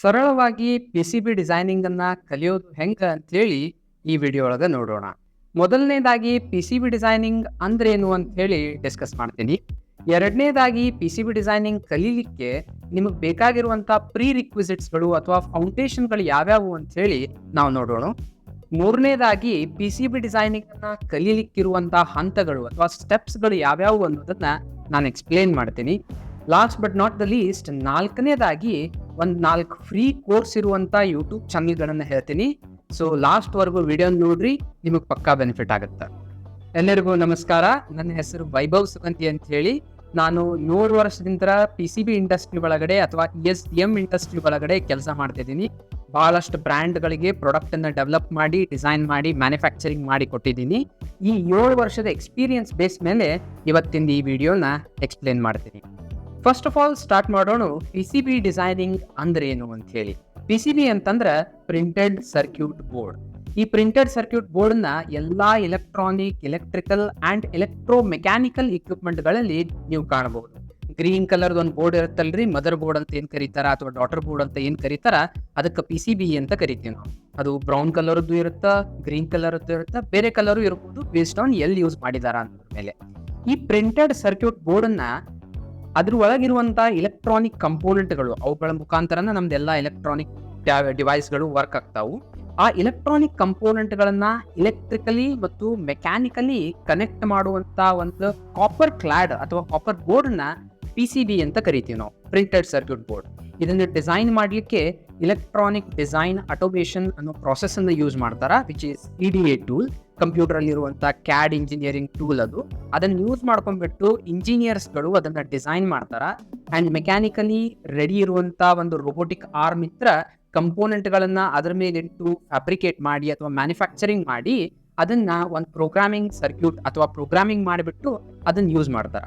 ಸರಳವಾಗಿ P C B ಡಿಸೈನಿಂಗನ್ನ ಕಲಿಯೋದು ಹೆಂಗೆ ಅಂತೇಳಿ ಈ ವಿಡಿಯೋ ಒಳಗೆ ನೋಡೋಣ. ಮೊದಲನೇದಾಗಿ ಪಿ ಸಿ ಬಿ ಡಿಸೈನಿಂಗ್ ಅಂದ್ರೇನು ಅಂತ ಹೇಳಿ ಡಿಸ್ಕಸ್ ಮಾಡ್ತೀನಿ. ಎರಡನೇದಾಗಿ ಪಿ ಸಿ ಬಿ ಡಿಸೈನಿಂಗ್ ಕಲೀಲಿಕ್ಕೆ ನಿಮಗೆ ಬೇಕಾಗಿರುವಂಥ ಪ್ರೀ ರಿಕ್ವಿಸಿಟ್ಸ್ಗಳು ಅಥವಾ ಫೌಂಡೇಶನ್ಗಳು ಯಾವ್ಯಾವು ಅಂತ ಹೇಳಿ ನಾವು ನೋಡೋಣ. ಮೂರನೇದಾಗಿ ಪಿ ಸಿ ಬಿ ಡಿಸೈನಿಂಗನ್ನು ಕಲೀಲಿಕ್ಕಿರುವಂಥ ಹಂತಗಳು ಅಥವಾ ಸ್ಟೆಪ್ಸ್ಗಳು ಯಾವ್ಯಾವು ಅನ್ನೋದನ್ನ ನಾನು ಎಕ್ಸ್ಪ್ಲೇನ್ ಮಾಡ್ತೀನಿ. Last but not the least ನಾಲ್ಕನೇದಾಗಿ ಒಂದು ನಾಲ್ಕು ಫ್ರೀ ಕೋರ್ಸ್ ಇರುವಂಥ ಯೂಟ್ಯೂಬ್ ಚಾನಲ್ಗಳನ್ನು ಹೇಳ್ತೀನಿ. ಸೊ ಲಾಸ್ಟ್ವರೆಗೂ ವಿಡಿಯೋ ನೋಡ್ರಿ, ನಿಮಗೆ ಪಕ್ಕಾ ಬೆನಿಫಿಟ್ ಆಗುತ್ತೆ. ಎಲ್ಲರಿಗೂ ನಮಸ್ಕಾರ. ನನ್ನ ಹೆಸರು ವೈಭವ್ ಸುಗಂತಿ ಅಂತ ಹೇಳಿ ನಾನು ನೂರು ವರ್ಷದಿಂದ ಪಿ ಸಿ ಬಿ ಇಂಡಸ್ಟ್ರಿ ಒಳಗಡೆ ಅಥವಾ ಇ ಎಸ್ ಎಂ ಇಂಡಸ್ಟ್ರಿ ಒಳಗಡೆ ಕೆಲಸ ಮಾಡ್ತಿದ್ದೀನಿ ಭಾಳಷ್ಟು ಬ್ರ್ಯಾಂಡ್ಗಳಿಗೆ ಪ್ರಾಡಕ್ಟನ್ನು ಡೆವಲಪ್ ಮಾಡಿ ಡಿಸೈನ್ ಮಾಡಿ ಮ್ಯಾನುಫ್ಯಾಕ್ಚರಿಂಗ್ ಮಾಡಿ ಕೊಟ್ಟಿದ್ದೀನಿ. ಈ ಏಳು ವರ್ಷದ ಎಕ್ಸ್ಪೀರಿಯನ್ಸ್ ಬೇಸ್ ಮೇಲೆ ಇವತ್ತಿನ ಈ ವಿಡಿಯೋನ ಎಕ್ಸ್ಪ್ಲೇನ್ ಮಾಡ್ತೀನಿ. ಫಸ್ಟ್ ಆಫ್ ಆಲ್ ಸ್ಟಾರ್ಟ್ ಮಾಡೋಣ ಪಿ ಸಿ ಬಿ ಡಿಸೈನಿಂಗ್ ಅಂದ್ರೆ ಏನು ಅಂತ ಹೇಳಿ ಪಿ ಸಿ ಬಿ ಅಂತಂದ್ರೆ ಪ್ರಿಂಟೆಡ್ ಸರ್ಕ್ಯೂಟ್ ಬೋರ್ಡ್ ಈ ಪ್ರಿಂಟೆಡ್ ಸರ್ಕ್ಯೂಟ್ ಬೋರ್ಡ್ನ ಎಲ್ಲಾ electronic electrical and electro mechanical ಇಕ್ವಿಪ್ಮೆಂಟ್ಗಳಲ್ಲಿ ನೀವು ಕಾಣಬಹುದು. ಗ್ರೀನ್ ಕಲರ್ ಒಂದು ಬೋರ್ಡ್ ಇರುತ್ತಲ್ರಿ ಮದರ್ ಬೋರ್ಡ್ ಅಂತ ಏನ್ ಕರೀತಾರ ಅಥವಾ ಡಾಟರ್ ಬೋರ್ಡ್ ಅಂತ ಏನ್ ಕರೀತಾರ, ಅದಕ್ಕೆ ಪಿ ಸಿ ಬಿ ಅಂತ ಕರಿತೀವಿ ನಾವು. ಅದು ಬ್ರೌನ್ ಕಲರ್ದು ಇರುತ್ತಾ ಗ್ರೀನ್ ಕಲರ್ದು ಇರುತ್ತಾ, ಬೇರೆ ಕಲರು ಇರ್ಬೋದು ಬೇಸ್ಡ್ ಆನ್ ಎಲ್ಲಿ ಯೂಸ್ ಮಾಡಿದಾರ ಅಂದ ಮೇಲೆ ಈ ಪ್ರಿಂಟೆಡ್ ಸರ್ಕ್ಯೂಟ್ ಬೋರ್ಡನ್ನ ಅದ್ರ ಒಳಗಿರುವಂತ ಇಲೆಕ್ಟ್ರಾನಿಕ್ ಕಂಪೋನೆಂಟ್ಗಳು ಅವುಗಳ ಮುಖಾಂತರನ ನಮ್ದೆಲ್ಲ ಎಲೆಕ್ಟ್ರಾನಿಕ್ ಡಿವೈಸ್ಗಳು ವರ್ಕ್ ಆಗ್ತಾವು. ಆ ಇಲೆಕ್ಟ್ರಾನಿಕ್ ಕಂಪೋನೆಂಟ್ಗಳನ್ನ ಎಲೆಕ್ಟ್ರಿಕಲಿ ಮತ್ತು ಮೆಕ್ಯಾನಿಕಲಿ ಕನೆಕ್ಟ್ ಮಾಡುವಂತ ಒಂದು ಕಾಪರ್ ಕ್ಲಾಡ್ ಅಥವಾ ಕಾಪರ್ ಬೋರ್ಡ್ನ ಪಿ ಸಿ ಬಿ ಅಂತ ಕರಿತೀವಿ ನಾವು ಪ್ರಿಂಟೆಡ್ ಸರ್ಕ್ಯೂಟ್ ಬೋರ್ಡ್ ಇದನ್ನು ಡಿಸೈನ್ ಮಾಡಲಿಕ್ಕೆ ಎಲೆಕ್ಟ್ರಾನಿಕ್ ಡಿಸೈನ್ ಅಟೋಮೇಷನ್ ಅನ್ನೋ ಪ್ರಾಸೆಸ್ ಅನ್ನು ಯೂಸ್ ಮಾಡ್ತಾರ which is E D A tool computer ಅಲ್ಲಿ ಇರುವಂತ ಕ್ಯಾಡ್ ಇಂಜಿನಿಯರಿಂಗ್ ಟೂಲ್ ಅದು. ಅದನ್ನ ಯೂಸ್ ಮಾಡ್ಕೊಂಡ್ಬಿಟ್ಟು ಇಂಜಿನಿಯರ್ಸ್ಗಳು ಅದನ್ನ ಡಿಸೈನ್ ಮಾಡ್ತಾರ. ಅಂಡ್ ಮೆಕ್ಯಾನಿಕಲಿ ರೆಡಿ ಇರುವಂತ ಒಂದು ರೋಬೋಟಿಕ್ ಆರ್ಮ್ ಇತ್ರ ಕಂಪೋನೆಂಟ್ಗಳನ್ನ ಅದರ ಮೇಲೆ ಇಟ್ಟು ಫ್ಯಾಬ್ರಿಕೇಟ್ ಮಾಡಿ ಅಥವಾ ಮ್ಯಾನುಫ್ಯಾಕ್ಚರಿಂಗ್ ಮಾಡಿ ಅದನ್ನ ಒಂದು ಪ್ರೋಗ್ರಾಮಿಂಗ್ ಸರ್ಕ್ಯೂಟ್ ಅಥವಾ ಪ್ರೋಗ್ರಾಮಿಂಗ್ ಮಾಡಿಬಿಟ್ಟು ಅದನ್ನ ಯೂಸ್ ಮಾಡ್ತಾರ.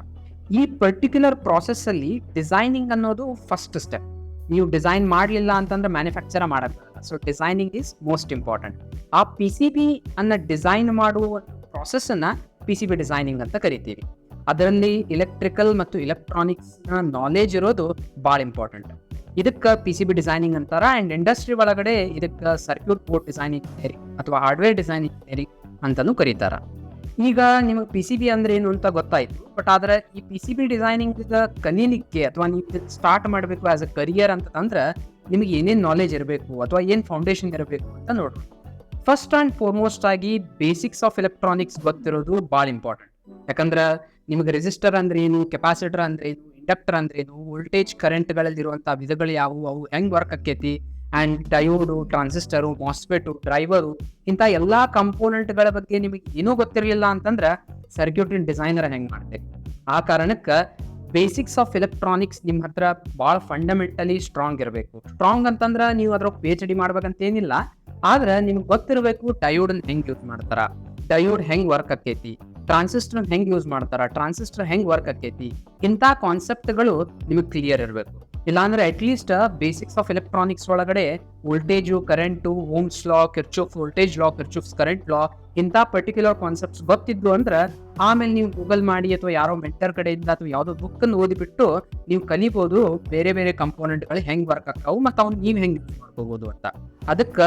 ಈ ಪರ್ಟಿಕ್ಯುಲರ್ ಪ್ರಾಸೆಸ್ ಅಲ್ಲಿ ಡಿಸೈನಿಂಗ್ ಅನ್ನೋದು ಫಸ್ಟ್ ಸ್ಟೆಪ್ ನೀವು ಡಿಸೈನ್ ಮಾಡಲಿಲ್ಲ ಅಂತಂದ್ರೆ ಮ್ಯಾನುಫ್ಯಾಕ್ಚರ್ ಮಾಡೋಕ್ಕಾಗಲ್ಲ so designing is most important ಆ ಪಿ ಸಿ ಬಿ ಅನ್ನ ಡಿಸೈನ್ ಮಾಡುವ process P C B designing ಅಂತ ಕರಿತೀವಿ. ಅದರಲ್ಲಿ ಇಲೆಕ್ಟ್ರಿಕಲ್ ಮತ್ತು ಎಲೆಕ್ಟ್ರಾನಿಕ್ಸ್ ನಾಲೆಜ್ ಇರೋದು ಭಾಳ ಇಂಪಾರ್ಟೆಂಟ್ ಇದಕ್ಕೆ ಪಿ ಸಿ ಬಿ ಡಿಸೈನಿಂಗ್ ಅಂತಾರ ಆ್ಯಂಡ್ ಇಂಡಸ್ಟ್ರಿ ಒಳಗಡೆ ಇದಕ್ಕೆ ಸರ್ಕ್ಯೂಟ್ ಬೋರ್ಡ್ ಡಿಸೈನಿಂಗ್ ಇಂಜಿನಿಯರಿಂಗ್ ಅಥವಾ ಹಾರ್ಡ್ವೇರ್ ಡಿಸೈನ್ ಇಂಜಿನಿಯರಿಂಗ್ ಅಂತಲೂ ಕರೀತಾರ. ಈಗ ನಿಮಗೆ ಪಿ ಸಿ ಬಿ ಅಂದ್ರೆ ಏನು ಅಂತ ಗೊತ್ತಾಯಿತು ಬಟ್ ಆದ್ರೆ ಈ ಪಿ ಸಿ ಬಿ ಡಿಸೈನಿಂಗ್ ಕಲೀಲಿಕ್ಕೆ ಅಥವಾ ನೀವು ಸ್ಟಾರ್ಟ್ ಮಾಡಬೇಕು ಆ್ಯಸ್ ಅ ಕರಿಯರ್ ಅಂತಂದ್ರೆ ನಿಮಗೆ ಏನೇನು ನಾಲೆಜ್ ಇರಬೇಕು ಅಥವಾ ಏನು ಫೌಂಡೇಶನ್ ಇರಬೇಕು ಅಂತ ನೋಡ್ರಿ ಫಸ್ಟ್ ಆ್ಯಂಡ್ ಫಾರ್ಮೋಸ್ಟ್ ಆಗಿ ಬೇಸಿಕ್ಸ್ ಆಫ್ ಎಲೆಕ್ಟ್ರಾನಿಕ್ಸ್ ಗೊತ್ತಿರೋದು ಭಾಳ ಇಂಪಾರ್ಟೆಂಟ್ ಯಾಕಂದ್ರೆ ನಿಮಗೆ ರೆಸಿಸ್ಟರ್ ಅಂದ್ರೆ ಏನು ಕೆಪಾಸಿಟರ್ ಅಂದ್ರೆ ಏನು ಇಂಡಕ್ಟರ್ ಅಂದ್ರೆ ಏನು ವೋಲ್ಟೇಜ್ ಕರೆಂಟ್ಗಳಲ್ಲಿರುವಂಥ ವಿಧಗಳು ಯಾವುವು, ಅವು ಹೆಂಗ್ ವರ್ಕ್ ಆಕೈತಿ and diode transistor MOSFET driver ಇಂಥ ಎಲ್ಲ ಕಂಪೋನೆಂಟ್ಗಳ ಬಗ್ಗೆ ನಿಮಗೆ ಏನೂ ಗೊತ್ತಿರಲಿಲ್ಲ ಅಂತಂದ್ರೆ ಸರ್ಕ್ಯೂಟಿನ್ ಡಿಸೈನರ್ ಹೆಂಗೆ ಮಾಡ್ಬೇಕು. ಆ ಕಾರಣಕ್ಕೆ ಬೇಸಿಕ್ಸ್ ಆಫ್ ಎಲೆಕ್ಟ್ರಾನಿಕ್ಸ್ ನಿಮ್ಮ ಹತ್ರ ಭಾಳ ಫಂಡಮೆಂಟಲಿ ಸ್ಟ್ರಾಂಗ್ ಇರಬೇಕು. ಸ್ಟ್ರಾಂಗ್ ಅಂತಂದ್ರೆ ನೀವು ಅದ್ರ ಪಿ ಎಚ್ ಡಿ ಮಾಡ್ಬೇಕಂತ ಏನಿಲ್ಲ ಆದ್ರೆ ನಿಮ್ಗೆ ಗೊತ್ತಿರಬೇಕು ಡಯೋಡ್ ಹೆಂಗ್ ಯೂಸ್ ಮಾಡ್ತಾರ. ಡಯೋಡ್ ಹೆಂಗ್ ವರ್ಕ್ ಆಕೈತಿ? ಟ್ರಾನ್ಸಿಸ್ಟರ್ ಹೆಂಗ್ ಯೂಸ್ ಮಾಡ್ತಾರ? ಟ್ರಾನ್ಸಿಸ್ಟರ್ ಹೆಂಗ್ ವರ್ಕ್ ಆಕೈತಿ? ಇಂಥ ಕಾನ್ಸೆಪ್ಟ್ಗಳು ನಿಮಗೆ ಕ್ಲಿಯರ್ ಇರಬೇಕು. ಇಲ್ಲಾಂದ್ರೆ at least basics of electronics ಒಳಗಡೆ voltage current Ohm's law Kirchhoff voltage law Kirchhoff's current law ಇಂಥ ಪರ್ಟಿಕ್ಯುಲರ್ ಕಾನ್ಸೆಪ್ಟ್ಸ್ ಗೊತ್ತಿದ್ದು ಅಂದ್ರೆ ಆಮೇಲೆ ನೀವು ಗೂಗಲ್ ಮಾಡಿ ಅಥವಾ ಯಾರೋ ಮೆಂಟರ್ ಕಡೆಯಿಂದ ಅಥವಾ ಯಾವುದೋ ಬುಕ್ಕನ್ನು ಓದಿಬಿಟ್ಟು ನೀವು ಕಲಿಬೋದು, ಬೇರೆ ಬೇರೆ ಕಂಪೋನೆಂಟ್ಗಳು ಹೆಂಗೆ ವರ್ಕ್ ಆಗ್ತಾವು ಮತ್ತು ಅವ್ನು ನೀವು ಹೆಂಗೆ ಮಾಡ್ಕೋಬಹುದು ಅಂತ. ಅದಕ್ಕೆ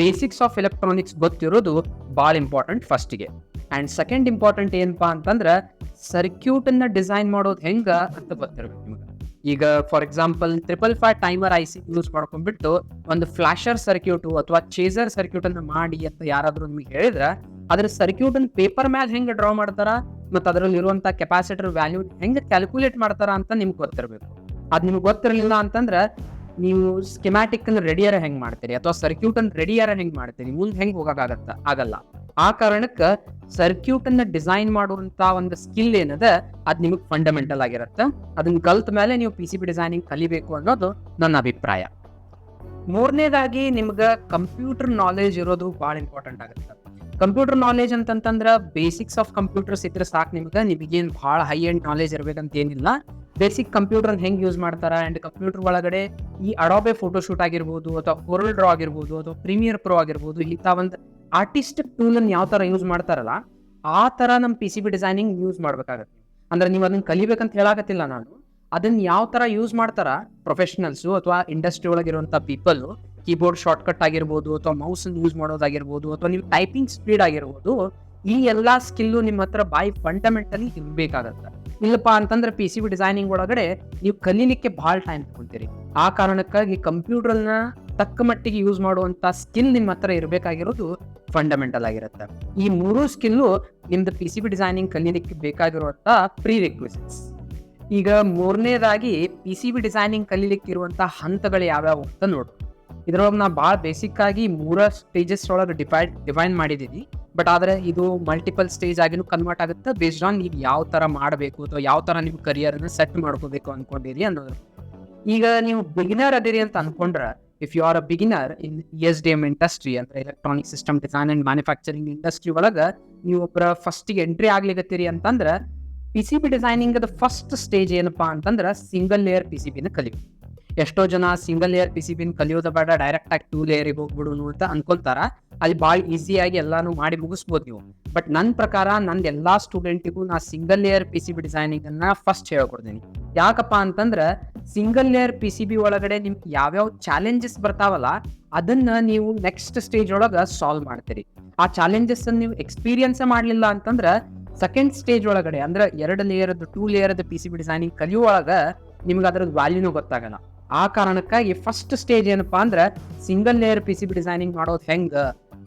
ಬೇಸಿಕ್ಸ್ ಆಫ್ ಎಲೆಕ್ಟ್ರಾನಿಕ್ಸ್ ಗೊತ್ತಿರೋದು ಭಾಳ ಇಂಪಾರ್ಟೆಂಟ್ ಫಸ್ಟಿಗೆ ಆ್ಯಂಡ್ ಸೆಕೆಂಡ್ ಇಂಪಾರ್ಟೆಂಟ್ ಏನಪ್ಪಾ ಅಂತಂದ್ರೆ ಸರ್ಕ್ಯೂಟನ್ನು ಡಿಸೈನ್ ಮಾಡೋದು ಹೆಂಗೆ ಅಂತ ಗೊತ್ತಿರಬೇಕು ನಿಮ್ಗೆ. ಈಗ for example triple five timer I C use ಮಾಡ್ಕೊಂಡ್ಬಿಟ್ಟು ಒಂದು ಫ್ಲಾಶರ್ ಸರ್ಕ್ಯೂಟು ಅಥವಾ ಚೇಸರ್ ಸರ್ಕ್ಯೂಟ್ ಅನ್ನು ಮಾಡಿ ಅಂತ ಯಾರಾದರೂ ನಿಮಗೆ ಹೇಳಿದ್ರೆ ಅದ್ರ ಸರ್ಕ್ಯೂಟ್ ಅನ್ನು ಪೇಪರ್ ಮ್ಯಾಲ್ ಹೆಂಗೆ ಡ್ರಾ ಮಾಡ್ತಾರ ಮತ್ತು ಅದರಲ್ಲಿ ಇರುವಂಥ ಕೆಪಾಸಿಟರ್ ವ್ಯಾಲ್ಯೂ ಹೆಂಗೆ ಕ್ಯಾಲ್ಕುಲೇಟ್ ಮಾಡ್ತಾರ ಅಂತ ನಿಮ್ಗೆ ಗೊತ್ತಿರಬೇಕು. ಅದು ನಿಮ್ಗೆ ಗೊತ್ತಿರಲಿಲ್ಲ ಅಂತಂದ್ರೆ, ನೀವು ಸ್ಕಿಮ್ಯಾಟಿಕ್ ಅನ್ನು ರೆಡಿಯರ ಹೆಂಗೆ ಮಾಡ್ತೀರಿ? ಅಥವಾ ಸರ್ಕ್ಯೂಟ್ ಅನ್ನು ರೆಡಿಯಾರ ಹೆಂಗೆ ಮಾಡ್ತೀರಿ? ಮುಂದೆ ಹೆಂಗೆ ಹೋಗೋಕ್ಕಾಗತ್ತ ಆಗಲ್ಲ. ಆ ಕಾರಣಕ್ಕೆ ಸರ್ಕ್ಯೂಟ್ ಅನ್ನ ಡಿಸೈನ್ ಮಾಡುವಂತ ಒಂದು ಸ್ಕಿಲ್ ಏನದ? ಅದು ನಿಮಗೆ ಫಂಡಮೆಂಟಲ್ ಆಗಿರುತ್ತೆ. ಅದನ್ನ ಕಲ್ತ ಮೇಲೆ ನೀವು ಪಿ ಸಿ ಬಿ ಡಿಸೈನಿಂಗ್ ಕಲಿಬೇಕು ಅನ್ನೋದು ನನ್ನ ಅಭಿಪ್ರಾಯ. ಮೂರನೇದಾಗಿ ನಿಮ್ಗೆ ಕಂಪ್ಯೂಟರ್ ನಾಲೆಜ್ ಇರೋದು ಭಾಳ ಇಂಪಾರ್ಟೆಂಟ್ ಆಗುತ್ತೆ. ಕಂಪ್ಯೂಟರ್ ನಾಲೆಜ್ ಅಂತಂತಂದ್ರ ಬೇಸಿಕ್ಸ್ ಆಫ್ ಕಂಪ್ಯೂಟರ್ಸ್ ಇದ್ರೆ ಸಾಕು ನಿಮ್ಗೆ. ನಿಮಗೇನು ಭಾಳ ಹೈ ಎಂಡ್ ನಾಲೆಜ್ ಇರಬೇಕಂತ ಏನಿಲ್ಲ. ಬೇಸಿಕ್ ಕಂಪ್ಯೂಟರ್ ಹೆಂಗೆ ಯೂಸ್ ಮಾಡ್ತಾರ? ಆ್ಯಂಡ್ ಕಂಪ್ಯೂಟರ್ ಒಳಗಡೆ ಈ ಅಡೋಬೆ ಫೋಟೋಶೂಟ್ ಆಗಿರ್ಬೋದು ಅಥವಾ ಕೋರಲ್ ಡ್ರಾ ಆಗಿರ್ಬೋದು, ಅಥವಾ ಪ್ರೀಮಿಯರ್ ಪ್ರೋ ಆಗಿರ್ಬೋದು ಇಂಥ ಒಂದು ಆರ್ಟಿಸ್ಟಿಕ್ ಟೂಲನ್ನು ಯಾವ ಥರ ಯೂಸ್ ಮಾಡ್ತಾರಲ್ಲ, ಆ ಥರ ನಮ್ಮ P C B designing use ಮಾಡ್ಬೇಕಾಗತ್ತೆ. ಅಂದ್ರೆ ನೀವು ಅದನ್ನ ಕಲಿಬೇಕಂತ ಹೇಳಾಕತ್ತಿಲ್ಲ ನಾನು. ಅದನ್ನ ಯಾವ ತರ ಯೂಸ್ ಮಾಡ್ತಾರ ಪ್ರೊಫೆಷನಲ್ಸು ಅಥವಾ ಇಂಡಸ್ಟ್ರಿ ಒಳಗಿರುವಂಥ ಪೀಪಲ್ ಕೀಬೋರ್ಡ್ ಶಾರ್ಟ್ಕಟ್ ಆಗಿರ್ಬೋದು ಅಥವಾ ಮೌಸ್ ಯೂಸ್ ಮಾಡೋದಾಗಿರ್ಬೋದು ಅಥವಾ ನೀವು ಟೈಪಿಂಗ್ ಸ್ಪೀಡ್ ಆಗಿರ್ಬೋದು, ಈ ಎಲ್ಲಾ ಸ್ಕಿಲ್ಲು ನಿಮ್ಮ ಹತ್ರ ಬಾಯಿ ಫಂಡಮೆಂಟಲಿ ಇರಬೇಕಾಗತ್ತೆ. ಇಲ್ಲಪ್ಪ ಅಂತಂದ್ರೆ ಪಿ ಸಿ ಬಿ ಡಿಸೈನಿಂಗ್ ಒಳಗಡೆ ನೀವು ಕಲೀಲಿಕ್ಕೆ ಭಾಳ ಟೈಮ್ ತಗೊಳ್ತೀರಿ. ಆ ಕಾರಣಕ್ಕಾಗಿ ಕಂಪ್ಯೂಟರ್ನ ತಕ್ಕ ಮಟ್ಟಿಗೆ ಯೂಸ್ ಮಾಡುವಂತ ಸ್ಕಿಲ್ ನಿಮ್ಮ ಹತ್ರ ಇರಬೇಕಾಗಿರೋದು ಫಂಡಮೆಂಟಲ್ ಆಗಿರುತ್ತೆ. ಈ ಮೂರು ಸ್ಕಿಲ್ಲು ನಿಮ್ದು ಪಿ ಸಿ ಬಿ ಡಿಸೈನಿಂಗ್ ಕಲೀಲಿಕ್ಕೆ ಬೇಕಾಗಿರುವಂಥ ಪ್ರೀ ರಿಕ್ವಿಸಿಟ್ಸ್ ಈಗ ಮೂರನೇದಾಗಿ ಪಿ ಸಿ ಬಿ ಡಿಸೈನಿಂಗ್ ಕಲೀಲಿಕ್ಕೆ ಇರುವಂತ ಹಂತಗಳು ಯಾವ್ಯಾವು ಅಂತ ನೋಡು. ಇದ್ರೊಳಗೆ ನಾ ಭಾಳ ಬೇಸಿಕ್ ಆಗಿ ಮೂರ ಸ್ಟೇಜಸ್ ಒಳಗೆ ಡಿಫೈ ಡಿಫೈನ್ ಮಾಡಿದ್ದೀನಿ ಬಟ್ ಆದರೆ ಇದು ಮಲ್ಟಿಪಲ್ ಸ್ಟೇಜ್ ಆಗಿನೂ ಕನ್ವರ್ಟ್ ಆಗುತ್ತೆ. ಬೇಸ್ಡ್ ಆನ್ ನೀವು ಯಾವ ಥರ ಮಾಡಬೇಕು ಅಥವಾ ಯಾವ ಥರ ನಿಮ್ಮ ಕರಿಯರ್ನ ಸೆಟ್ ಮಾಡ್ಕೋಬೇಕು ಅನ್ಕೊಂಡಿರಿ ಅನ್ನೋದು. ಈಗ ನೀವು ಬಿಗಿನರ್ ಅದಿರಿ ಅಂತ ಅನ್ಕೊಂಡ್ರೆ if you are a beginner in S D M industry ಅಂದ್ರೆ electronic system design and manufacturing industry ಒಳಗೆ, ನೀವು ಒಬ್ಬರ ಫಸ್ಟಿಗೆ ಎಂಟ್ರಿ ಆಗ್ಲಿಕತ್ತೀರಿ ಅಂತಂದ್ರೆ P C B designing first stage ಏನಪ್ಪಾ ಅಂತಂದ್ರೆ ಸಿಂಗಲ್ ಲೇಯರ್ ಪಿ ಸಿ ಬಿನ ಕಲಿಯು ಎಷ್ಟೋ ಜನ ಸಿಂಗಲ್ ಲೇಯರ್ ಪಿ ಸಿ ಬಿನ ಕಲಿಯೋದ ಬೇಡ ಡೈರೆಕ್ಟ್ ಆಗಿ ಟೂ ಲೇಯರಿಗೆ ಹೋಗ್ಬಿಡು ಅಂತ ಅನ್ಕೊಂತಾರ ಅಲ್ಲಿ ಭಾಳ ಈಸಿಯಾಗಿ ಎಲ್ಲಾನು ಮಾಡಿ ಮುಗಿಸ್ಬೋದು ನೀವು. ಬಟ್ ನನ್ನ ಪ್ರಕಾರ ನಂದು ಎಲ್ಲ ಸ್ಟೂಡೆಂಟಿಗೂ ನಾ single layer P C B designing ಅನ್ನ ಫಸ್ಟ್ ಹೇಳ್ಕೊಡ್ತೀನಿ. ಯಾಕಪ್ಪ ಅಂತಂದ್ರೆ single layer P C B ಒಳಗಡೆ ನಿಮ್ಗೆ ಯಾವ್ಯಾವ ಚಾಲೆಂಜಸ್ ಬರ್ತಾವಲ್ಲ, ಅದನ್ನ ನೀವು ನೆಕ್ಸ್ಟ್ ಸ್ಟೇಜ್ ಒಳಗೆ ಸಾಲ್ವ್ ಮಾಡ್ತೀರಿ. ಆ ಚಾಲೆಂಜಸ್ ನೀವು ಎಕ್ಸ್ಪೀರಿಯನ್ಸ್ ಮಾಡಲಿಲ್ಲ ಅಂತಂದ್ರೆ ಸೆಕೆಂಡ್ ಸ್ಟೇಜ್ ಒಳಗಡೆ, ಅಂದ್ರೆ ಎರಡು ಲೇಯರ್ದು ಟೂ ಲೇಯರ್ದ ಪಿ ಸಿ ಬಿ ಡಿಸೈನಿಂಗ್ ಕಲಿಯುವಾಗ ನಿಮ್ಗೆ ಅದ್ರದ್ದು ವ್ಯಾಲ್ಯೂನೂ ಗೊತ್ತಾಗಲ್ಲ. ಆ ಕಾರಣಕ್ಕಾಗಿ ಫಸ್ಟ್ ಸ್ಟೇಜ್ ಏನಪ್ಪಾ ಅಂದ್ರೆ single layer P C B designing ಮಾಡೋದು ಹೆಂಗ?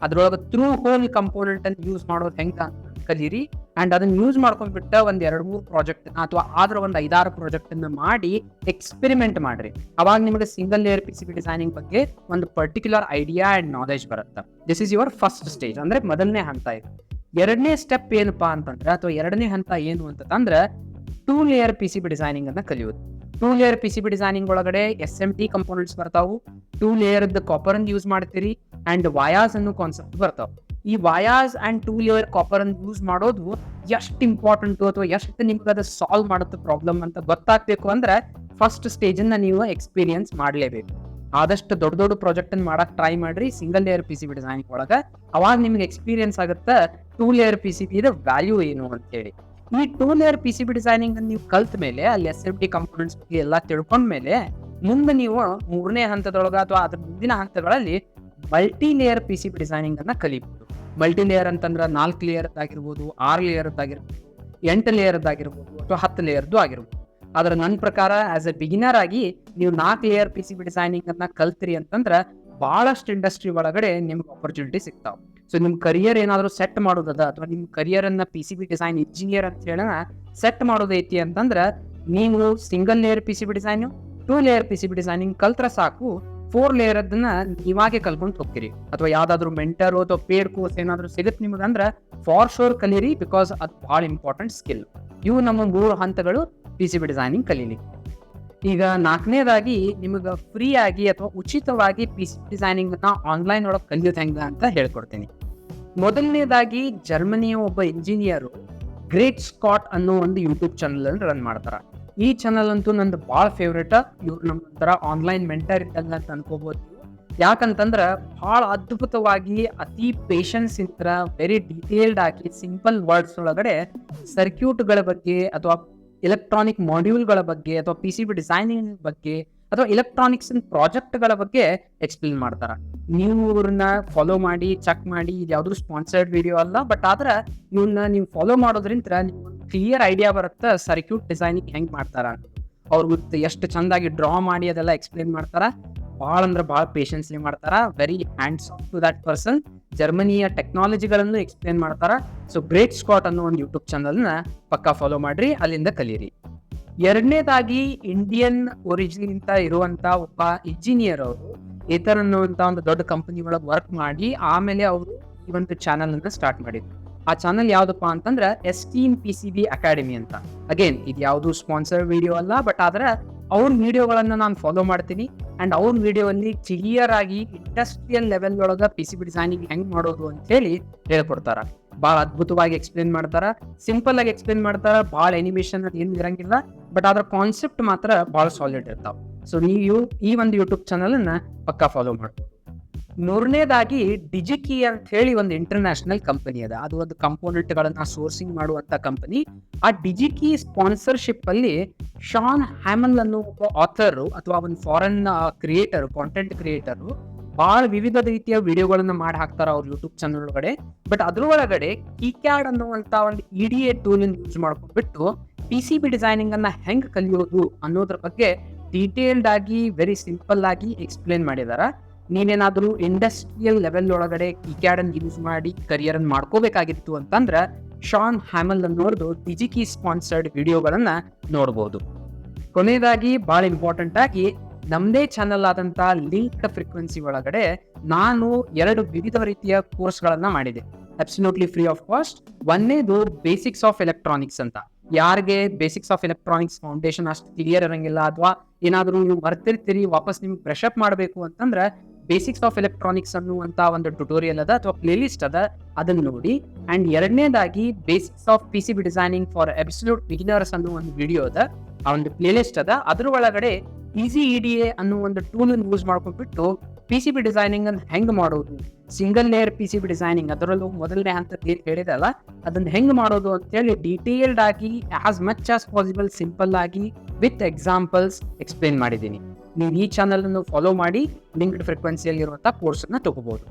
ಅದ್ರೊಳಗೆ ತ್ರೂ ಹೋಲ್ ಕಂಪೋನೆಂಟ್ ಅನ್ನು ಯೂಸ್ ಮಾಡೋದು ಹೆಂಗ ಕಲೀರಿ? ಅಂಡ್ ಅದನ್ನ ಯೂಸ್ ಮಾಡ್ಕೊಂಡ್ಬಿಟ್ಟ ಒಂದ್ ಎರಡು ಮೂರು ಪ್ರಾಜೆಕ್ಟ್ ಅಥವಾ ಆದ್ರ ಒಂದು ಐದಾರು ಪ್ರಾಜೆಕ್ಟ್ ಅನ್ನ ಮಾಡಿ ಎಕ್ಸ್ಪೆರಿಮೆಂಟ್ ಮಾಡ್ರಿ. ಅವಾಗ ನಿಮಗೆ single layer P C B designing ಬಗ್ಗೆ ಒಂದು ಪರ್ಟಿಕ್ಯುಲರ್ ಐಡಿಯಾ ಅಂಡ್ ನಾಲೆಜ್ ಬರುತ್ತೆ. This is your first stage ಅಂದ್ರೆ ಮೊದಲನೇ ಹಂತ ಇದು. ಎರಡನೇ ಸ್ಟೆಪ್ ಏನಪ್ಪಾ ಅಂತಂದ್ರೆ ಅಥವಾ ಎರಡನೇ ಹಂತ ಏನು ಅಂತಂದ್ರೆ two layer P C B designing ಅನ್ನ ಕಲಿಯೋದು. Two layer P C B designing ಒಳಗಡೆ ಎಸ್ ಎಂ ಟಿ ಕಂಪೋನೆಂಟ್ಸ್ ಬರ್ತಾವು. ಟೂ ಲೇಯರ್ ಕಾಪರ್ ಅನ್ನು ಯೂಸ್ ಮಾಡ್ತೀರಿ ಅಂಡ್ ವಾಯಾಸ್ ಅನ್ನೋ ಕಾನ್ಸೆಪ್ಟ್ ಬರ್ತಾವ. ಈ vias and two layer copper ಅನ್ನು ಯೂಸ್ ಮಾಡೋದು ಎಷ್ಟು ಇಂಪಾರ್ಟೆಂಟ್ ಅಥವಾ ಎಷ್ಟು ನಿಮ್ಗೆ ಅದು ಸಾಲ್ವ್ ಮಾಡುತ್ತೆ ಪ್ರಾಬ್ಲಮ್ ಅಂತ ಗೊತ್ತಾಗ್ಬೇಕು ಅಂದ್ರೆ ಫಸ್ಟ್ ಸ್ಟೇಜ್ ಅನ್ನ ನೀವು ಎಕ್ಸ್ಪೀರಿಯನ್ಸ್ ಮಾಡಲೇಬೇಕು. ಆದಷ್ಟು ದೊಡ್ಡ ದೊಡ್ಡ ಪ್ರಾಜೆಕ್ಟ್ ಅನ್ನು ಮಾಡಕ್ ಟ್ರೈ ಮಾಡ್ರಿ single layer P C B designing ಒಳಗೆ. ಅವಾಗ ನಿಮ್ಗೆ ಎಕ್ಸ್ಪೀರಿಯನ್ಸ್ ಆಗುತ್ತೆ two layer P C B value ಏನು ಅಂತೇಳಿ. ಈ two layer P C B designing ನೀವು ಕಲ್ತ ಮೇಲೆ, ಅಲ್ಲಿ ಎಸ್ ಎಫ್ ಡಿ ಕಂಪೋನೆಂಟ್ಸ್ ಬಗ್ಗೆ ಎಲ್ಲ ತಿಳ್ಕೊಂಡ್ಮೇಲೆ ಮುಂದೆ ನೀವು ಮೂರನೇ ಹಂತದೊಳಗ ಅಥವಾ ಅದ್ರ ಮುಂದಿನ ಹಂತಗಳಲ್ಲಿ multi layer P C B designing ಅನ್ನ ಕಲಿಬಹುದು ಮಲ್ಟಿ ಲೇಯರ್ ಅಂತಂದ್ರೆ ನಾಲ್ಕು ಲೇಯರ್ ಆಗಿರ್ಬೋದು ಆರು ಲೇಯರ್ ಆಗಿರ್ಬೋದು ಎಂಟು ಲೇಯರ್ ಆಗಿರ್ಬೋದು ಅಥವಾ ಹತ್ತು ಲೇಯರ್ದು ಆಗಿರ್ಬೋದು. ಆದ್ರೆ ನನ್ನ ಪ್ರಕಾರ ಆಸ್ ಎ ಬಿಗಿನರ್ ಆಗಿ ನೀವು ನಾಲ್ಕು layer P C B designing ಅನ್ನ ಕಲ್ತ್ರಿ ಅಂತಂದ್ರೆ ಬಹಳಷ್ಟು ಇಂಡಸ್ಟ್ರಿ ಒಳಗಡೆ ನಿಮ್ಗೆ ಆಪರ್ಚುನಿಟಿ ಸಿಗ್ತಾವ. ಸೊ ನಿಮ್ಮ ಕರಿಯರ್ ಏನಾದರೂ ಸೆಟ್ ಮಾಡೋದದ? ಅಥವಾ ನಿಮ್ಮ ಕರಿಯರನ್ನು P C B design engineer ಅಂತ ಹೇಳ ಸೆಟ್ ಮಾಡೋದೈತಿ ಅಂತಂದ್ರೆ ನೀವು single layer P C B design two layer P C B designing ಕಲ್ತ್ರ ಸಾಕು. ಫೋರ್ ಲೇಯರ್ ಅದನ್ನ ನೀವಾಗೆ ಕಲ್ಕೊಂಡು ಹೋಗ್ತೀರಿ. ಅಥವಾ ಯಾವ್ದಾದ್ರು ಮೆಂಟರ್ ಅಥವಾ ಪೇಡ್ ಕೋರ್ಸ್ ಏನಾದ್ರು ಸಿಗುತ್ತೆ ನಿಮಗಂದ್ರೆ ಫಾರ್ ಶೋರ್ ಕಲೀರಿ ಬಿಕಾಸ್ ಅದು ಭಾಳ ಇಂಪಾರ್ಟೆಂಟ್ ಸ್ಕಿಲ್ ಇವು ನಮ್ಮ ಮೂರು ಹಂತಗಳು ಪಿ ಸಿ ಬಿ ಡಿಸೈನಿಂಗ್ ಕಲೀಲಿ. ಈಗ ನಾಲ್ಕನೇದಾಗಿ ನಿಮಗೆ ಫ್ರೀ ಆಗಿ ಅಥವಾ ಉಚಿತವಾಗಿ ಪಿ ಸಿ ಡಿಸೈನಿಂಗ್ನ ಆನ್ಲೈನ್ ಒಳಗೆ ಕಲಿಯೋದು ಹೆಂಗ ಅಂತ ಹೇಳ್ಕೊಡ್ತೀನಿ. ಮೊದಲನೇದಾಗಿ ಜರ್ಮನಿಯ ಒಬ್ಬ ಇಂಜಿನಿಯರು ಗ್ರೇಟ್ ಸ್ಕಾಟ್ ಅನ್ನೋ ಒಂದು ಯೂಟ್ಯೂಬ್ ಚಾನಲ್ ಅನ್ನು ರನ್ ಮಾಡ್ತಾರ. ಈ ಚಾನಲ್ ಅಂತೂ ನಂದು ಭಾಳ ಫೇವ್ರೇಟ್ ಇವ್ರು ನಮ್ಮ ಒಂಥರ ಆನ್ಲೈನ್ ಮೆಂಟರ್ ಇದ್ದಂಗ ಅಂತ ಅನ್ಕೋಬಹುದು ಯಾಕಂತಂದ್ರ ಭಾಳ ಅದ್ಭುತವಾಗಿ, ಅತಿ ಪೇಷನ್ಸ್ ಇಂತ್ರ ವೆರಿ ಡೀಟೇಲ್ಡ್ ಆಗಿ ಸಿಂಪಲ್ ವರ್ಡ್ಸ್ ಒಳಗಡೆ ಸರ್ಕ್ಯೂಟ್ಗಳ ಬಗ್ಗೆ ಅಥವಾ ಎಲೆಕ್ಟ್ರಾನಿಕ್ ಮಾಡ್ಯೂಲ್ಗಳ ಬಗ್ಗೆ ಅಥವಾ ಪಿ ಸಿ ಬಿ ಡಿಸೈನಿಂಗ್ ಬಗ್ಗೆ ಅಥವಾ ಎಲೆಕ್ಟ್ರಾನಿಕ್ಸ್ ಪ್ರಾಜೆಕ್ಟ್ಗಳ ಬಗ್ಗೆ ಎಕ್ಸ್ಪ್ಲೇನ್ ಮಾಡ್ತಾರ. ನೀವು ಇವ್ರನ್ನ ಫಾಲೋ ಮಾಡಿ ಚೆಕ್ ಮಾಡಿ, ಇದು ಯಾವ್ದು ಸ್ಪಾನ್ಸರ್ಡ್ ವಿಡಿಯೋ ಅಲ್ಲ ಬಟ್ ಆದ್ರೆ ಇವನ್ನ ನೀವು ಫಾಲೋ ಮಾಡೋದ್ರಿಂದ ಕ್ಲಿಯರ್ ಐಡಿಯಾ ಬರುತ್ತೆ ಸರ್ಕ್ಯೂಟ್ ಡಿಸೈನಿಂಗ್ ಹೆಂಗ್ ಮಾಡ್ತಾರ ಅವ್ರು ಎಷ್ಟು ಚಂದಾಗಿ ಡ್ರಾ ಮಾಡಿ ಅದೆಲ್ಲ ಎಕ್ಸ್ಪ್ಲೇನ್ ಮಾಡ್ತಾರ. ಭಾಳ ಅಂದ್ರೆ ಭಾಳ ಪೇಷನ್ಸ್ಲಿ ಮಾಡ್ತಾರ. Very hands off to that person ಜರ್ಮನಿಯ ಟೆಕ್ನಾಲಜಿಗಳನ್ನು ಎಕ್ಸ್ಪ್ಲೇನ್ ಮಾಡ್ತಾರ. ಸೊ ಗ್ರೇಟ್ ಸ್ಕಾಟ್ ಅನ್ನೋ ಒಂದು ಯೂಟ್ಯೂಬ್ ಚಾನಲ್ನ ಪಕ್ಕಾ ಫಾಲೋ ಮಾಡ್ರಿ, ಅಲ್ಲಿಂದ ಕಲೀರಿ. ಎರಡನೇದಾಗಿ ಇಂಡಿಯನ್ ಒರಿಜಿನ್ ಅಂತ ಇರುವಂತ ಒಬ್ಬ ಇಂಜಿನಿಯರ್ ಅವರು. ಏತರ್ ಅನ್ನುವಂತ ಒಂದು ದೊಡ್ಡ ಕಂಪನಿ ಒಳಗೆ ವರ್ಕ್ ಮಾಡಿ ಆಮೇಲೆ ಅವರು ಈ ಒಂದು ಚಾನಲ್ ಅನ್ನ ಸ್ಟಾರ್ಟ್ ಮಾಡಿದ್ರು. ಆ ಚಾನಲ್ ಯಾವ್ದಪ್ಪ ಅಂತಂದ್ರೆ Esteem P C B academy ಅಂತ. ಅಗೇನ್ ಇದು ಯಾವುದು ಸ್ಪಾನ್ಸರ್ ವಿಡಿಯೋ ಅಲ್ಲ ಬಟ್ ಆದ್ರೆ ಅವ್ರ ವಿಡಿಯೋಗಳನ್ನ ನಾನು ಫಾಲೋ ಮಾಡ್ತೀನಿ. ಅಂಡ್ ಅವ್ರ ವಿಡಿಯೋ ಅಲ್ಲಿ ಕ್ಲಿಯರ್ ಆಗಿ ಇಂಡಸ್ಟ್ರಿಯಲ್ ಲೆವೆಲ್ ಒಳಗ ಪಿ ಸಿ ಬಿ ಡಿಸೈನಿಂಗ್ ಹೆಂಗ್ ಮಾಡೋದು ಅಂತ ಹೇಳಿ ಹೇಳ್ಕೊಡ್ತಾರ. ಭಾಳ ಅದ್ಭುತವಾಗಿ ಎಕ್ಸ್ಪ್ಲೇನ್ ಮಾಡ್ತಾರ. ಸಿಂಪಲ್ ಆಗಿ ಎಕ್ಸ್ಪ್ಲೇನ್ ಮಾಡ್ತಾರ. ಬಹಳ ಎನಿಮೇಷನ್ ಅದು ಏನು ಇರಂಗಿಲ್ಲ. ಬಟ್ ಅದರ ಕಾನ್ಸೆಪ್ಟ್ ಮಾತ್ರ ಬಹಳ ಸಾಲಿಡ್ ಇರ್ತಾವ. ಸೊ ನೀವು ಈ ಒಂದು ಯೂಟ್ಯೂಬ್ ಚಾನಲ್ ಅನ್ನ ಪಕ್ಕಾ ಫಾಲೋ ಮಾಡ್ಬೋದು ಮೂರನೇದಾಗಿ ಡಿಜಿಕಿ ಅಂತ ಹೇಳಿ ಒಂದು ಇಂಟರ್ನ್ಯಾಷನಲ್ ಕಂಪನಿ ಅದ. ಅದು ಒಂದು ಕಂಪೋನೆಂಟ್ ಗಳನ್ನ ಸೋರ್ಸಿಂಗ್ ಮಾಡುವಂತ ಕಂಪನಿ ಆ ಡಿಜಿಕಿ ಸ್ಪಾನ್ಸರ್ಶಿಪ್ ಅಲ್ಲಿ ಶಾನ್ ಹ್ಯಾಮಲ್ ಅನ್ನೋ ಆಥರ್ ಅಥವಾ ಒಂದು ಫಾರಿನ್ ಕ್ರಿಯೇಟರ್ ಕಾಂಟೆಂಟ್ ಕ್ರಿಯೇಟರ್ ಬಹಳ ವಿವಿಧ ರೀತಿಯ ವಿಡಿಯೋಗಳನ್ನ ಮಾಡಿ ಹಾಕ್ತಾರ ಅವ್ರ ಯೂಟ್ಯೂಬ್ ಚಾನಲ್ ಒಳಗಡೆ. ಬಟ್ ಅದ್ರೊಳಗಡೆ ಕೀಕ್ಯಾಡ್ ಅನ್ನುವಂತ ಒಂದು ಇಡಿ ಟೂಲ್ ಯೂಸ್ ಮಾಡ್ಕೊಂಡ್ಬಿಟ್ಟು ಪಿ ಸಿ ಬಿ ಡಿಸೈನಿಂಗ್ ಅನ್ನ ಹೆಂಗ್ ಕಲಿಯೋದು ಅನ್ನೋದ್ರ ಬಗ್ಗೆ ಡೀಟೇಲ್ಡ್ ಆಗಿ ವೆರಿ ಸಿಂಪಲ್ ಆಗಿ ಎಕ್ಸ್ಪ್ಲೇನ್ ಮಾಡಿದಾರ. ನೀನೇನಾದರೂ ಇಂಡಸ್ಟ್ರಿಯಲ್ ಲೆವೆಲ್ ಒಳಗಡೆ ಕೀಕ್ಯಾಡ್ ಅನ್ನು ಯೂಸ್ ಮಾಡಿ ಕರಿಯರ್ ಅನ್ನು ಮಾಡ್ಕೋಬೇಕಾಗಿತ್ತು ಅಂತಂದ್ರ ಶಾನ್ ಹ್ಯಾಮಲ್ ಅನ್ನೋರ್ದು ಡಿಜಿಕಿ ಸ್ಪಾನ್ಸರ್ಡ್ ವಿಡಿಯೋಗಳನ್ನ ನೋಡ್ಬೋದು. ಕೊನೆಯದಾಗಿ ಬಹಳ ಇಂಪಾರ್ಟೆಂಟ್ ಆಗಿ ನಮ್ಮದೇ ಚಾನಲ್ ಆದಂತ ಲಿಂಕ್ ಫ್ರೀಕ್ವೆನ್ಸಿ ಒಳಗಡೆ ನಾನು ಎರಡು ವಿವಿಧ ರೀತಿಯ ಕೋರ್ಸ್ಗಳನ್ನ ಮಾಡಿದೆ. ಅಬ್ಸಲ್ಯೂಟ್ಲಿ ಫ್ರೀ ಆಫ್ ಕಾಸ್ಟ್ ಒಂದೇದು ಬೇಸಿಕ್ಸ್ ಆಫ್ ಎಲೆಕ್ಟ್ರಾನಿಕ್ಸ್ ಅಂತ. ಯಾರಿಗೆ ಬೇಸಿಕ್ಸ್ ಆಫ್ ಎಲೆಕ್ಟ್ರಾನಿಕ್ಸ್ ಫೌಂಡೇಶನ್ ಅಷ್ಟು ಕ್ಲಿಯರ್ ಇರಂಗಿಲ್ಲ ಅಥವಾ ಏನಾದರೂ ನೀವು ಮರ್ತಿರ್ತೀರಿ, ವಾಪಸ್ ನಿಮ್ಗೆ ಬ್ರಷ್ ಮಾಡಬೇಕು ಅಂತಂದ್ರೆ ಬೇಸಿಕ್ಸ್ ಆಫ್ ಎಲೆಕ್ಟ್ರಾನಿಕ್ಸ್ ಅನ್ನುವಂತ ಒಂದು ಟ್ಯುಟೋರಿಯಲ್ ಅದ ಅಥವಾ ಪ್ಲೇಲಿಸ್ಟ್ ಅದ. ಅದನ್ನ ನೋಡಿ. ಅಂಡ್ ಎರಡನೇದಾಗಿ basics of P C B designing for absolute beginners ಅನ್ನೋ ಒಂದು ವಿಡಿಯೋ ಅದ. ಆ ಒಂದು ಪ್ಲೇಲಿಸ್ಟ್ ಅದ. ಅದ್ರ ಒಳಗಡೆ ಈಸಿ ಇ ಎ ಅನ್ನೋ ಒಂದು ಟೂಲ್ ಯೂಸ್ ಮಾಡ್ಕೊಂಡ್ಬಿಟ್ಟು ಪಿ ಸಿ ಬಿ ಡಿಸೈನಿಂಗ್ ಅನ್ನು ಹೆಂಗ್ ಮಾಡೋದು? Single layer P C B designing ಅದರಲ್ಲೂ ಮೊದಲನೇ ಹಂತ ಏನು ಹೇಳಿದಲ್ಲ ಅದನ್ನ ಹೆಂಗ್ ಮಾಡೋದು ಅಂತೇಳಿ ಡೀಟೇಲ್ಡ್ ಆಗಿ as much as possible simple ಆಗಿ ವಿತ್ ಎಕ್ಸಾಂಪಲ್ಸ್ ಎಕ್ಸ್ಪ್ಲೇನ್ ಮಾಡಿದ್ದೀನಿ. ನೀವು ಈ ಚಾನಲ್ ಅನ್ನು ಫಾಲೋ ಮಾಡಿ ಲಿಂಕ್ಡ್ ಫ್ರೀಕ್ವೆನ್ಸಿಯಲ್ಲಿ ಇರುವಂತಹ ಕೋರ್ಸ್ ಅನ್ನ ತಗೋಬಹುದು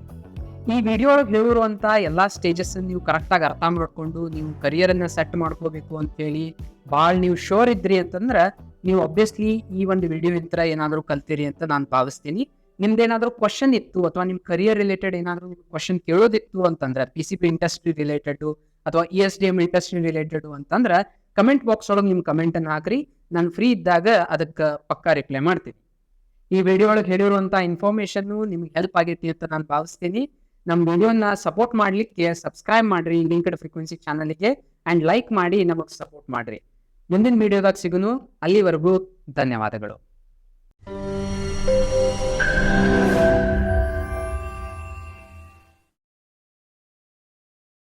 ಈ ವಿಡಿಯೋ ಒಳಗೆ ಹೇಳಿರುವಂಥ ಎಲ್ಲ ಸ್ಟೇಜಸ್ ನೀವು ಕರೆಕ್ಟಾಗಿ ಅರ್ಥ ಮಾಡ್ಕೊಂಡು, ನೀವು ಕರಿಯರ್ ಅನ್ನ ಸೆಟ್ ಮಾಡ್ಕೋಬೇಕು ಅಂತ ಹೇಳಿ ಭಾಳ ನೀವು ಶೋರ್ ಇದ್ರಿ ಅಂತಂದ್ರೆ ನೀವು ಅಬ್ವಿಯಸ್ಲಿ ಈ ಒಂದು ವಿಡಿಯೋ ಇಂತ್ರ ಏನಾದರೂ ಕಲ್ತೀರಿ ಅಂತ ನಾನು ಭಾವಿಸ್ತೀನಿ. ನಿಮ್ದೇನಾದರೂ ಕ್ವಶನ್ ಇತ್ತು ಅಥವಾ ನಿಮ್ಮ ಕರಿಯರ್ ರಿಲೇಟೆಡ್ ಏನಾದರೂ ಕ್ವಶನ್ ಕೇಳೋದಿತ್ತು ಅಂತಂದ್ರೆ P C P industry related ಅಥವಾ E S D M industry related ಅಂತಂದ್ರೆ ಕಮೆಂಟ್ ಬಾಕ್ಸ್ ಒಳಗೆ ನಿಮ್ಮ ಕಮೆಂಟನ್ನು ಹಾಕ್ರಿ. ನಾನು ಫ್ರೀ ಇದ್ದಾಗ ಅದಕ್ಕೆ ಪಕ್ಕಾ ರಿಪ್ಲೈ ಮಾಡ್ತೀನಿ. ಈ ವಿಡಿಯೋ ಒಳಗೆ ಹೇಳಿರುವಂಥ ಇನ್ಫಾರ್ಮೇಷನ್ನು ನಿಮ್ಗೆ ಹೆಲ್ಪ್ ಆಗೈತಿ ಅಂತ ನಾನು ಭಾವಿಸ್ತೀನಿ. ನಮ್ಮ ವಿಡಿಯೋನ ಸಪೋರ್ಟ್ ಮಾಡ್ಲಿಕ್ಕೆ ಸಬ್ಸ್ಕ್ರೈಬ್ ಮಾಡಿರಿ. ಲಿಂಕ್ಡ್ ಫ್ರೀಕ್ವೆನ್ಸಿ ಚಾನಲ್ಗೆ ಅಂಡ್ ಲೈಕ್ ಮಾಡಿ ನಮಗೆ ಸಪೋರ್ಟ್ ಮಾಡ್ರಿ. ಮುಂದಿನ ವಿಡಿಯೋದಾಗ ಸಿಗುನು ಅಲ್ಲಿವರೆಗೂ ಧನ್ಯವಾದಗಳು.